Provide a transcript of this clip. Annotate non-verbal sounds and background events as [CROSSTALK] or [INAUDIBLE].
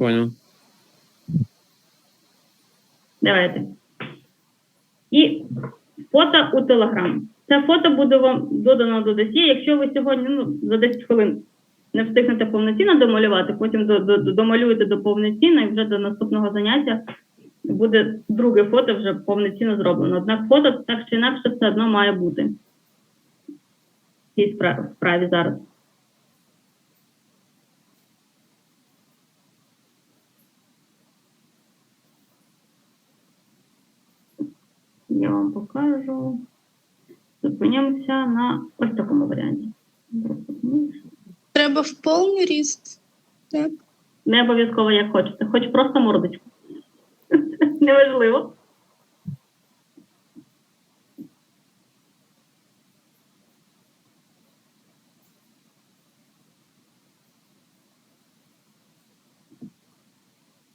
Понял. Давайте. І фото у Телеграм. Це фото буде вам додано до досі. Якщо ви сьогодні ну, за 10 хвилин не встигнете повноцінно домалювати, потім до, до, до- домалюєте до повноцінно і вже до наступного заняття буде друге фото вже повноцінно зроблено. Однак фото так чи інакше все одно має бути в цій спра- справі зараз. Я вам покажу. Зупинимося на ось такому варіанті. Треба в повний ріст. Так. Не обов'язково як хочете, хоч просто мордочку. [LAUGHS] Неважливо.